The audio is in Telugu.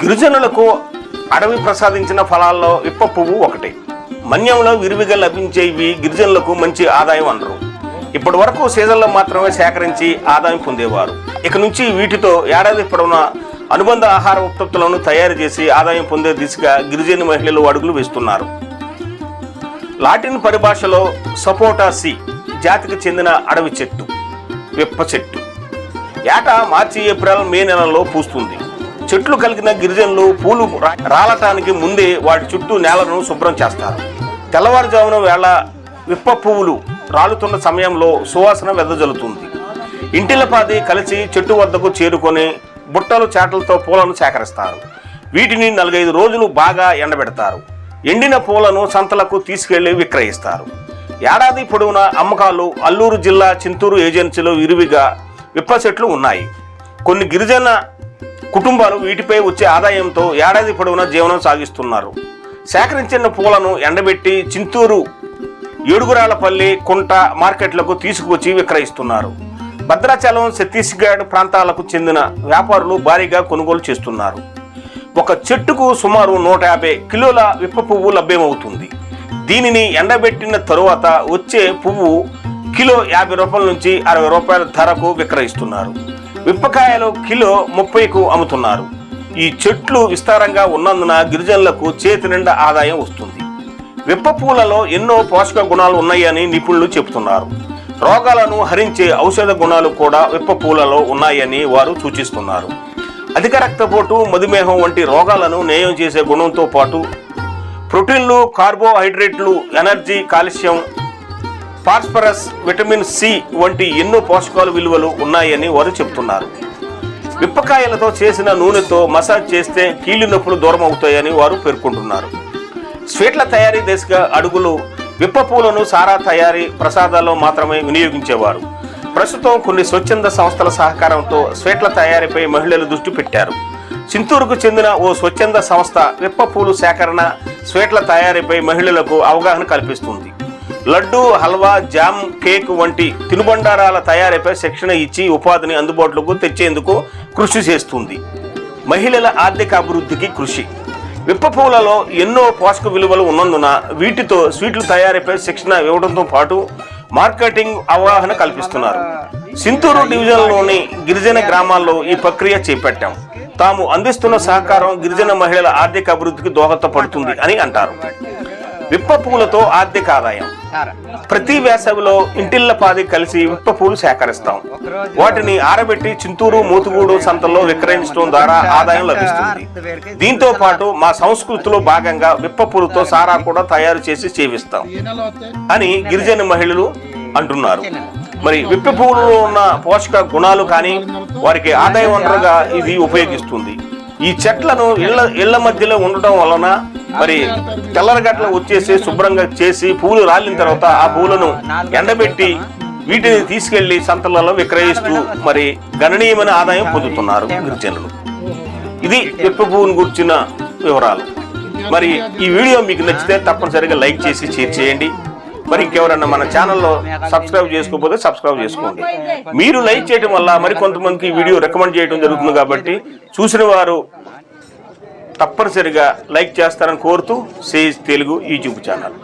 గిరిజనులకు అడవి ప్రసాదించిన ఫలాల్లో ఇప్ప పువ్వు ఒకటి. మన్యంలో విరివిగా లభించే ఇవి గిరిజనులకు మంచి ఆదాయం అనరు ఇప్పటి వరకు సీజన్లో మాత్రమే సేకరించి ఆదాయం పొందేవారు. ఇక నుంచి వీటితో ఏడాది పొడవునా అనుబంధ ఆహార ఉత్పత్తులను తయారు చేసి ఆదాయం పొందే దిశగా గిరిజన మహిళలు అడుగులు వేస్తున్నారు. లాటిన్ పరిభాషలో సపోటా సి జాతికి చెందిన అడవి చెట్టు విప్ప చెట్టు. ఏటా మార్చి ఏప్రిల్ మే నెలలో పూస్తుంది. చెట్లు కలిగిన గిరిజనులు పూలు రాలటానికి ముందే వాటి చుట్టూ నేలను శుభ్రం చేస్తారు. తెల్లవారుజామున వేళ విప్ప పువ్వులు రాలుతున్న సమయంలో సువాసన వెదజల్లుతుంది. ఇంటిలపాది కలిసి చెట్టు వద్దకు చేరుకొని బుట్టలు చాటలతో పూలను సేకరిస్తారు. వీటిని నలుగైదు రోజులు బాగా ఎండబెడతారు. ఎండిన పూలను సంతలకు తీసుకెళ్ళి విక్రయిస్తారు. ఏడాది పొడవునా అమ్మకాలు అల్లూరు జిల్లా చింతూరు ఏజెన్సీలో విరివిగా విప్ప చెట్లు ఉన్నాయి. కొన్ని గిరిజన కుటుంబాలు వీటిపై వచ్చే ఆదాయంతో ఏడాది పొడవునా జీవనం సాగిస్తున్నారు. సేకరించిన పూలను ఎండబెట్టి చింతూరు ఏడుగురాళ్ళపల్లి కుంట మార్కెట్లకు తీసుకువచ్చి విక్రయిస్తున్నారు. భద్రాచలం ఛత్తీస్గఢ్ ప్రాంతాలకు చెందిన వ్యాపారులు భారీగా కొనుగోలు చేస్తున్నారు. ఒక చెట్టుకు సుమారు నూట యాభై కిలోల విప్ప పువ్వు లభ్యమవుతుంది. దీనిని ఎండబెట్టిన తరువాత వచ్చే పువ్వు కిలో యాభై రూపాయల నుంచి అరవై రూపాయల ధరకు విక్రయిస్తున్నారు. విప్పకాయలు కిలో ముప్పైకు అమ్ముతున్నారు. ఈ చెట్లు విస్తారంగా ఉన్నందున గిరిజనులకు చేతి నిండా ఆదాయం వస్తుంది. విప్ప పూలలో ఎన్నో పోషక గుణాలు ఉన్నాయని నిపుణులు చెబుతున్నారు. రోగాలను హరించే ఔషధ గుణాలు కూడా విప్ప పూలలో ఉన్నాయని వారు సూచిస్తున్నారు. అధిక రక్తపోటు మధుమేహం వంటి రోగాలను నయం చేసే గుణంతో పాటు ప్రోటీన్లు కార్బోహైడ్రేట్లు energy calcium phosphorus vitamin C వంటి ఎన్నో పోషకాలు విలువలు ఉన్నాయని వారు చెబుతున్నారు. విప్పకాయలతో చేసిన నూనెతో మసాజ్ చేస్తే కీళ్ళు నొప్పులు దూరం అవుతాయని వారు పేర్కొంటున్నారు. స్వీట్ల తయారీ దిశగా అడుగులు విప్ప పూలను సారా తయారీ ప్రసాదాల్లో మాత్రమే వినియోగించేవారు. ప్రస్తుతం కొన్ని స్వచ్ఛంద సంస్థల సహకారంతో స్వీట్ల తయారీపై మహిళలు దృష్టి పెట్టారు. చింతూరుకు చెందిన ఓ స్వచ్ఛంద సంస్థ విప్ప పూలు సేకరణ స్వీట్ల తయారీపై మహిళలకు అవగాహన కల్పిస్తుంది. లడ్డు హల్వా జామ్ కేక్ వంటి తినుబండారాల తయారీపై శిక్షణ ఇచ్చి ఉపాధిని అందుబాటులోకి తెచ్చేందుకు కృషి చేస్తుంది. మహిళల ఆర్థిక అభివృద్ధికి కృషి. విప్ప పూలలో ఎన్నో పోషక విలువలు ఉన్నందున వీటితో స్వీట్లు తయారీపై శిక్షణ ఇవ్వడంతో పాటు మార్కెటింగ్ అవగాహన కల్పిస్తున్నారు. సింతూరు డివిజన్లోని గిరిజన గ్రామాల్లో ఈ ప్రక్రియ చేపట్టాం. తాము అందిస్తున్న సహకారం గిరిజన మహిళల ఆర్థిక అభివృద్ధికి దోహదపడుతుంది అని అంటారు. విప్ప పూలతో ఆర్థిక ఆదాయం. ప్రతి వేసవిలో ఇంటిళ్ళపాది కలిసి విప్ప పూలు సేకరిస్తాం. వాటిని ఆరబెట్టి చింతూరు మూతుగూడు సంతల్లో విక్రయించడం ద్వారా ఆదాయం లభిస్తుంది. దీంతో పాటు మా సంస్కృతిలో భాగంగా విప్ప పూలతో సారా కూడా తయారు చేసి సేవిస్తాం అని గిరిజన మహిళలు అంటున్నారు. మరి విప్ప పువ్వులలో ఉన్న పోషక గుణాలు కానీ వారికి ఆదాయ వనరుగా ఇది ఉపయోగిస్తుంది. ఈ చెట్లను ఇళ్ళ ఇళ్ళ మధ్యలో ఉండటం వలన మరి తెల్లరగట్ల వచ్చేసి శుభ్రంగా చేసి పూలు రాలిన తర్వాత ఆ పూలను ఎండబెట్టి వీటిని తీసుకెళ్ళి సంతలలో విక్రయిస్తూ మరి గణనీయమైన ఆదాయం పొందుతున్నారు గిరిజనులు. ఇది ఎప్పు పువ్వును గుర్చిన వివరాలు. మరి ఈ వీడియో మీకు నచ్చితే తప్పనిసరిగా లైక్ చేసి షేర్ చేయండి. మరి ఇంకెవరన్నా మన ఛానల్లో సబ్స్క్రైబ్ చేసుకోకపోతే సబ్స్క్రైబ్ చేసుకోండి. మీరు లైక్ చేయడం వల్ల మరి కొంతమందికి వీడియో రికమెండ్ చేయడం జరుగుతుంది కాబట్టి చూసిన వారు తప్పనిసరిగా లైక్ చేస్తారని కోరుతూ సేజ్ తెలుగు యూట్యూబ్ ఛానల్.